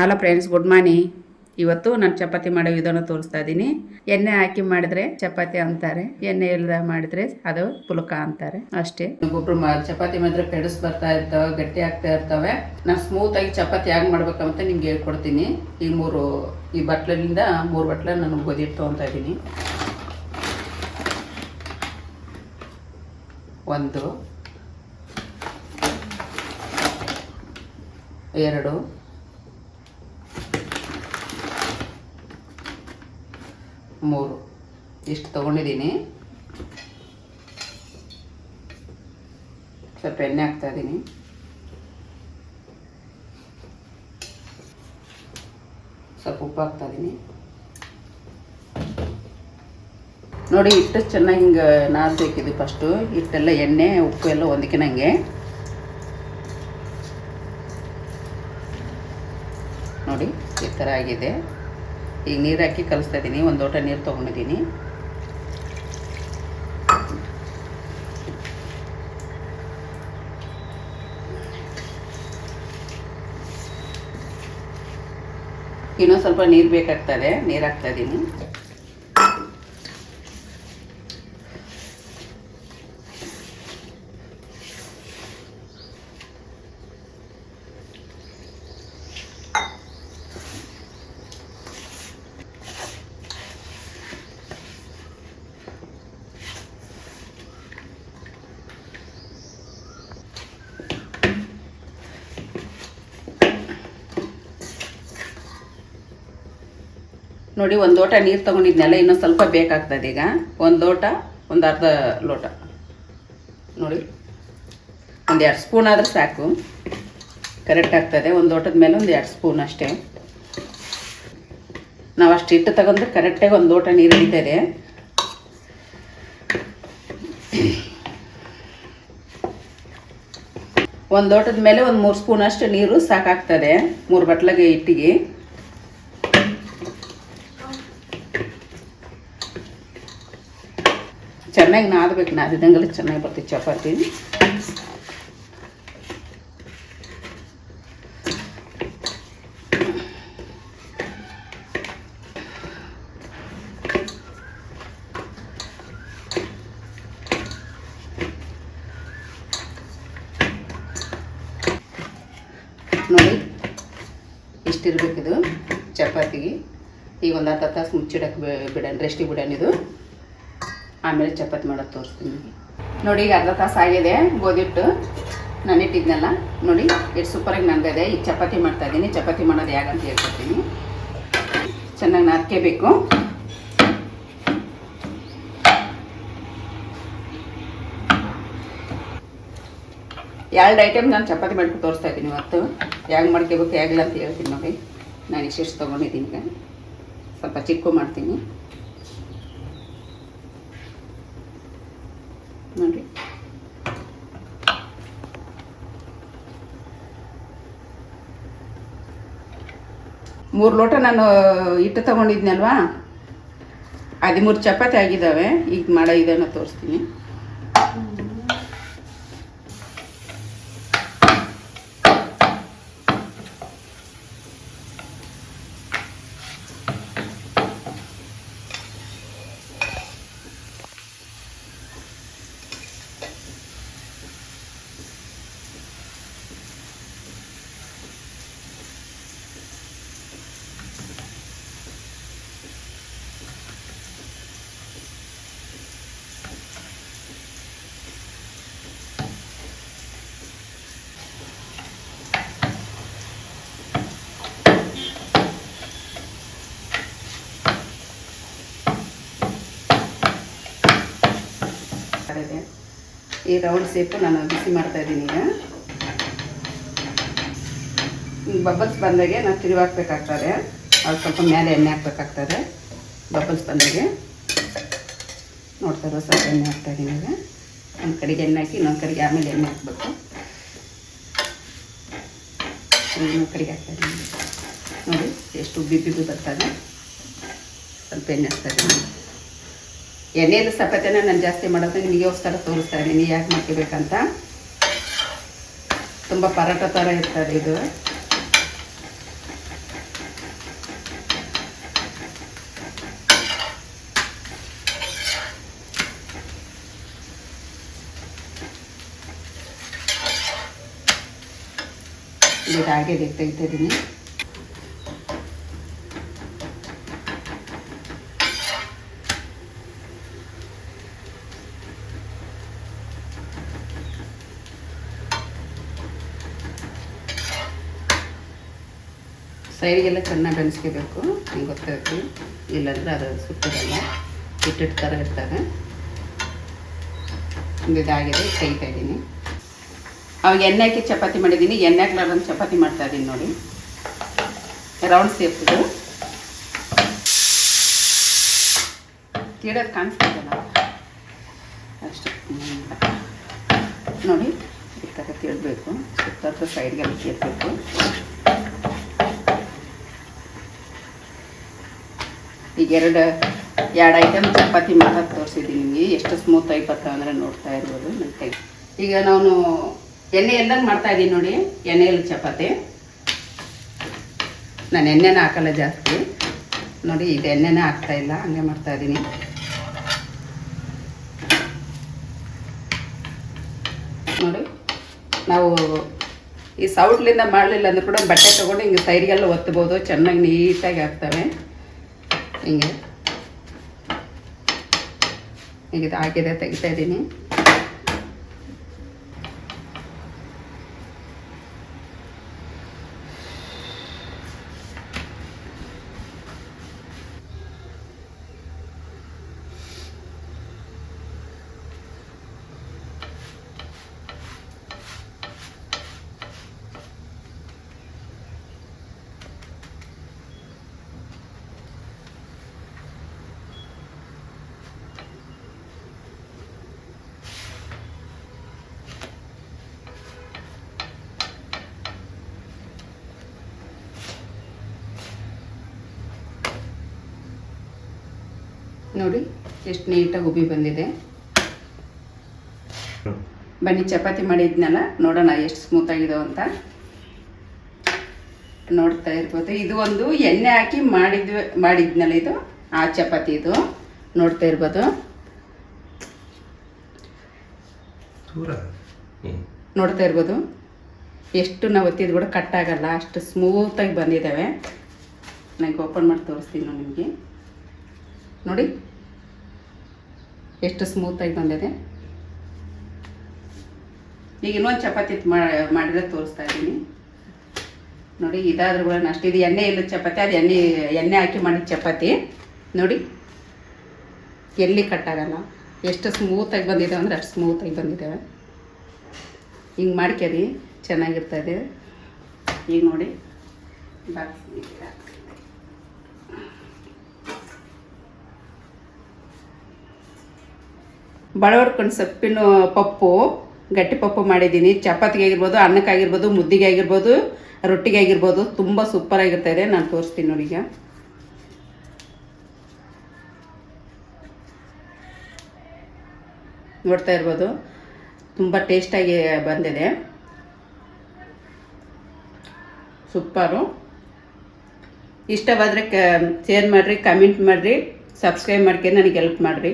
Hello friends good morning ಇವತ್ತು ನಾನು ಚಪಾತಿ ಮಾಡೋ ವಿಧಾನ ತೋರಿಸ್ತಾ ಇದ್ದೀನಿ. ಎಣ್ಣೆ ಹಾಕಿ ಮಾಡಿದ್ರೆ ಚಪಾತಿ ಅಂತಾರೆ. ಎಣ್ಣೆ ಇಲ್ಲದ ಮಾಡಿದ್ರೆ ಅದು ಪುಲಕ ಅಂತಾರೆ. ಅಷ್ಟೇ. ಒಬ್ಬೊಬ್ರು ಚಪಾತಿ ಮಾಡಿದ್ರೆ ಪೆಡಸ್ ಬರ್ತಾ ಇರ್ತವೆ, ಗಟ್ಟಿ ಆಗ್ತಾ ಇರ್ತವೆ. ನಾನು ಸ್ಮೂತ್ ಆಗಿ ಚಪಾತಿ ಹೇಗೆ ಮಾಡ್ಬೇಕಂತ ನಿಮ್ಗೆ ಹೇಳ್ಕೊಡ್ತೀನಿ. ಈ ಮೂರು, ಈ ಬಟ್ಲಿಂದ ಮೂರು ಬಟ್ಲ ನಾನು ಗೋಧಿ ತೊಗೊತಾ ಇದ್ದೀನಿ. ಒಂದು, ಎರಡು ಮೂರು. ಇಷ್ಟು ತೊಗೊಂಡಿದ್ದೀನಿ. ಸ್ವಲ್ಪ ಎಣ್ಣೆ ಹಾಕ್ತಾ ಇದ್ದೀನಿ. ಸ್ವಲ್ಪ ಉಪ್ಪು ಹಾಕ್ತಾ ಇದ್ದೀನಿ. ನೋಡಿ, ಹಿಟ್ಟು ಚೆನ್ನಾಗಿ ಹಿಂಗೆ ನಾದಬೇಕಿದೆ ಫಸ್ಟು ಹಿಟ್ಟೆಲ್ಲ ಎಣ್ಣೆ, ಉಪ್ಪು ಎಲ್ಲ ಹೊಂದಿಕೆನಂಗೆ ನೋಡಿ, ಈ ಥರ ಆಗಿದೆ. ಈಗ ನೀರು ಹಾಕಿ ಕಲಿಸ್ತಾ ಇದ್ದೀನಿ ಒಂದು ಲೋಟ ನೀರು ತೊಗೊಂಡಿದ್ದೀನಿ ಇನ್ನೊಂದು ಸ್ವಲ್ಪ ನೀರು ಬೇಕಾಗ್ತದೆ. ನೀರು ಹಾಕ್ತಾ ಇದ್ದೀನಿ ನೋಡಿ, ಒಂದು ಲೋಟ ನೀರು ತೊಗೊಂಡಿದ್ನೆಲ್ಲ ಇನ್ನೂ ಸ್ವಲ್ಪ ಬೇಕಾಗ್ತದೆ ಈಗ. ಒಂದು ಲೋಟ, ಒಂದು ಅರ್ಧ ಲೋಟ. ನೋಡಿ, ಒಂದು ಎರಡು ಸ್ಪೂನ್ ಆದ್ರೆ ಸಾಕು. ಕರೆಕ್ಟ್ ಆಗ್ತದೆ. ಒಂದು ಲೋಟದ ಮೇಲೆ ಒಂದು ಎರಡು ಸ್ಪೂನ್ ಅಷ್ಟೇ. ನಾವು ಅಷ್ಟು ಹಿಟ್ಟು ತಗೊಂಡ್ರೆ ಕರೆಕ್ಟಾಗಿ ಒಂದು ಲೋಟ ನೀರು ಹಿಡಿತದೆ. ಒಂದು ಲೋಟದ ಮೇಲೆ ಒಂದು ಮೂರು ಸ್ಪೂನ್ ಅಷ್ಟು ನೀರು ಸಾಕಾಗ್ತದೆ, ಮೂರು ಬಟ್ಲಗೆ ಹಿಟ್ಟಿಗೆ. ಚೆನ್ನಾಗಿ ನಾದಬೇಕು ನಾದಿದಂಗೆಲ್ಲ ಚೆನ್ನಾಗಿ ಬರ್ತೈತೆ ಚಪಾತಿ ನೋಡಿ ಇಷ್ಟಿರ್ಬೇಕಿದು ಚಪಾತಿಗೆ. ಈಗ ಒಂದು ಹತ್ತು ತಾಸು ಮುಚ್ಚಿಡಕ್ಕೆ ಬಿಡೋಣ ರೆಸ್ಟಿಗೆ ಬಿಡೋಣ ಇದು. ಆಮೇಲೆ ಚಪಾತಿ ಮಾಡೋದು ತೋರಿಸ್ತೀನಿ. ನೋಡಿ, ಈಗ ಅರ್ಧ ತಾಸು ಆಗಿದೆ ಗೋಧಿಟ್ಟು ನಾನು ಇಟ್ಟಿದ್ನಲ್ಲ. ನೋಡಿ ಎಷ್ಟು ಸೂಪರಾಗಿ ನಂದಿದೆ ಈಗ ಚಪಾತಿ ಮಾಡ್ತಾ ಇದ್ದೀನಿ. ಚಪಾತಿ ಮಾಡೋದು ಹೇಗಂತ ಹೇಳ್ಕೊಡ್ತೀನಿ. ಚೆನ್ನಾಗಿ ನಾದ್ಕೋಬೇಕು. ಎರಡು ಐಟಮ್ ನಾನು ಚಪಾತಿ ಮಾಡ್ಕೊಂಡು ತೋರಿಸ್ತಾ ಇದ್ದೀನಿ ಇವತ್ತು. ಹೇಗೆ ಮಾಡ್ಕೋಬೇಕು ಹೇಗಿಲ್ಲ ಅಂತ ಹೇಳ್ತೀನಿ ನೋಡಿ. ನಾನು ಇಷ್ಟೆಷ್ಟು ತೊಗೊಂಡಿದ್ದೀನಿ ಈಗ. ಸ್ವಲ್ಪ ಚಿಕ್ಕು ಮಾಡ್ತೀನಿ. ನೋಡಿ ಮೂರು ಲೋಟ ನಾನು ಹಿಟ್ಟು ತಗೊಂಡಿದ್ನಲ್ವಾ? ಹದಿಮೂರು ಚಪಾತಿ ಆಗಿದ್ದಾವೆ. ಈಗ ಮಾಡೋ ಇದನ್ನು ತೋರಿಸ್ತೀನಿ. ಇದೆ ಈ ರೌಂಡ್ ಸೇಪು ನಾನು ಬಿಸಿ ಮಾಡ್ತಾ ಇದ್ದೀನಿ ಈಗ. ಬಬಲ್ಸ್ ಬಂದಾಗೆ ನಾನು ತಿರುವಾಕ್ಬೇಕಾಗ್ತದೆ. ಅದು ಸ್ವಲ್ಪ ಮೇಲೆ ಎಣ್ಣೆ ಹಾಕ್ಬೇಕಾಗ್ತದೆ. ಬಬಲ್ಸ್ ಬಂದಾಗೆ. ನೋಡ್ತಾ ಇರೋ ಸ್ವಲ್ಪ ಎಣ್ಣೆ ಹಾಕ್ತಾ ಇದ್ದೀನಿ ಈಗ. ಒಂದು ಕಡೆಗೆ ಎಣ್ಣೆ ಹಾಕಿ, ಇನ್ನೊಂದು ಕಡೆಗೆ ಆಮೇಲೆ ಎಣ್ಣೆ ಹಾಕಬೇಕು. ಇನ್ನೊಂದು ಕಡೆಗೆ ಹಾಕ್ತಾ ಇದ್ದೀನಿ ನೋಡಿ, ಎಷ್ಟು ಬಿಬ್ಬಿ ಬರ್ತದೆ ಸ್ವಲ್ಪ ಎಣ್ಣೆ ಹಾಕ್ತಾ ಎಣ್ಣೆಯಲ್ಲಿ ಸಪತೆನ ನಾನು ಜಾಸ್ತಿ ಮಾಡೋದು ನಿಮಗೆ ಹೊಸ್ತರ ತೋರಿಸ್ತಾ ಇದ್ದೀನಿ ಯಾಕೆ ಮಾಡ್ಕೋಬೇಕಂತ? ತುಂಬ ಪರೋಟ ಥರ ಇರ್ತದೆ ಇದು. ಇದಾಗೆ ತೆಗ್ತಾ ಇದ್ದೀನಿ ಸೈಡ್ಗೆಲ್ಲ ಚೆನ್ನಾಗಿ ಬೆಳೆಸ್ಕೋಬೇಕು ನಂಗೆ ಗೊತ್ತಾಗುತ್ತೆ. ಇಲ್ಲಾಂದ್ರೆ ಅದು ಸುತ್ತದಲ್ಲ ಇಟ್ಟಿಟ್ಟು ಥರ ಇರ್ತಾರೆ ಒಂದು ಇದಾಗಿದೆ. ತೆಗಿತಾ ಇದ್ದೀನಿ. ಅವಾಗ ಎಣ್ಣೆ ಹಾಕಿ ಚಪಾತಿ ಮಾಡಿದ್ದೀನಿ. ಎಣ್ಣೆ ಹಾಕ್ಲಾರ್ದಂಗೆ ಚಪಾತಿ ಮಾಡ್ತಾ ಇದ್ದೀನಿ ನೋಡಿ. ರೌಂಡ್ ಸೇಪ್ದು ತೀಡೋದು ಕಾಣಿಸ್ತಿದ್ದಲ್ಲ ಅಷ್ಟು. ನೋಡಿ, ಈ ಥರ ತೀಡಬೇಕು ಸುತ್ತ ಸೈಡ್ಗೆಲ್ಲ ತೀಡಬೇಕು ಈಗ ಎರಡು ಎರಡು ಐಟಮ್ ಚಪಾತಿ ಮಾಡೋದು ತೋರಿಸಿದ್ದೀನಿ ಎಷ್ಟು ಸ್ಮೂತ್ ಬರ್ತಾವೆ ಅಂದರೆ ನೋಡ್ತಾ ಇರ್ಬೋದು ನನ್ನ ಈಗ ನಾನು ಎಣ್ಣೆ ಮಾಡ್ತಾ ಇದ್ದೀನಿ ನೋಡಿ ಎಣ್ಣೆಯಲ್ಲಿ ಚಪಾತಿ. ನಾನು ಎಣ್ಣೆನ ಹಾಕಲ್ಲ ಜಾಸ್ತಿ. ನೋಡಿ, ಈಗ ಎಣ್ಣೆನೇ ಹಾಕ್ತಾ ಇಲ್ಲ, ಹಂಗೆ ಮಾಡ್ತಾ ಇದ್ದೀನಿ. ನೋಡಿ, ನಾವು ಈ ಸೌಟ್ಲಿಂದ ಮಾಡಲಿಲ್ಲ ಅಂದ್ರೆ ಕೂಡ ಬಟ್ಟೆ ತೊಗೊಂಡು ಹಿಂಗೆ ಸೈಡ್ಗೆಲ್ಲ ಒತ್ತಬೋದು ಚೆನ್ನಾಗಿ ನೀಟಾಗಿ ಆಗ್ತವೆ. ಹಿಂಗೆ. ಹಿಂಗೆ ಹಾಕಿದೆ ತೆಗಿತಾ ಇದ್ದೀನಿ. ನೋಡಿ ಎಷ್ಟು ನೀಟಾಗಿ ಉಬ್ಬಿ ಬಂದಿದೆ. ಬನ್ನಿ ಚಪಾತಿ ಮಾಡಿದ್ನಲ್ಲ ನೋಡೋಣ ಎಷ್ಟು ಸ್ಮೂತ್ ಆಗಿದಾವ ಅಂತ. ನೋಡ್ತಾ ಇರ್ಬೋದು. ಇದು ಒಂದು ಎಣ್ಣೆ ಹಾಕಿ ಮಾಡಿದ್ವಿ ಮಾಡಿದ್ನಲ್ಲ ಇದು? ಆ ಚಪಾತಿ ಇದು. ನೋಡ್ತಾ ಇರ್ಬೋದು. ನೋಡ್ತಾ ಇರ್ಬೋದು. ಎಷ್ಟು ನಾವು ಒತ್ತಿದ್ರು ಕೂಡ ಕಟ್ ಆಗಲ್ಲ. ಅಷ್ಟು ಸ್ಮೂತಾಗಿ ಬಂದಿದ್ದಾವೆ. ನನಗೆ ಓಪನ್ ಮಾಡಿ ತೋರಿಸ್ತೀನಿ ನಾನು ನಿಮಗೆ. ನೋಡಿ. ಎಷ್ಟು ಸ್ಮೂತಾಗಿ ಬಂದಿದೆ. ಈಗ ಇನ್ನೊಂದು ಚಪಾತಿ ಮಾಡಿದ್ರೆ ತೋರಿಸ್ತಾ ಇದ್ದೀನಿ. ನೋಡಿ, ಇದಾದ್ರೂ ಕೂಡ ಅಷ್ಟು. ಇದು ಎಣ್ಣೆ ಇಲ್ಲದ ಚಪಾತಿ, ಅದು ಎಣ್ಣೆ ಎಣ್ಣೆ ಹಾಕಿ ಮಾಡಿದ ಚಪಾತಿ. ನೋಡಿ, ಎಲ್ಲಿ ಕಟ್ಟಾಗಲ್ಲ. ಎಷ್ಟು ಸ್ಮೂತಾಗಿ ಬಂದಿದೆ ಅಂದರೆ ಅಷ್ಟು ಸ್ಮೂತಾಗಿ ಬಂದಿದ್ದಾವೆ ಹಿಂಗೆ ಮಾಡ್ಕೊರಿ ಇದೆ. ಈಗ ನೋಡಿ, ಬಾಕ್ಸ್. ಬಳವಡ್ಕೊಂಡು ಸೊಪ್ಪಿನ ಪಪ್ಪು, ಗಟ್ಟಿ ಪಪ್ಪು ಮಾಡಿದ್ದೀನಿ. ಚಪಾತಿಗೆ ಆಗಿರ್ಬೋದು ಅನ್ನಕ್ಕಾಗಿರ್ಬೋದು ಮುದ್ದಿಗೆ ಆಗಿರ್ಬೋದು, ರೊಟ್ಟಿಗೆ ಆಗಿರ್ಬೋದು, ತುಂಬ ಸೂಪರ್ ಇದೆ. ನಾನು ತೋರಿಸ್ತೀನಿ ನೋಡಿ ನೋಡ್ತಾ ಇರ್ಬೋದು, ತುಂಬ ಟೇಸ್ಟಾಗಿ ಬಂದಿದೆ. ಸೂಪರು ಇಷ್ಟವಾದರೆ ಕ ಶೇರ್ ಮಾಡಿರಿ ಕಮೆಂಟ್ ಮಾಡಿರಿ ಸಬ್ಸ್ಕ್ರೈಬ್ ಮಾಡ್ಕೊಂಡು ನನಗೆ ಹೆಲ್ಪ್ ಮಾಡಿರಿ.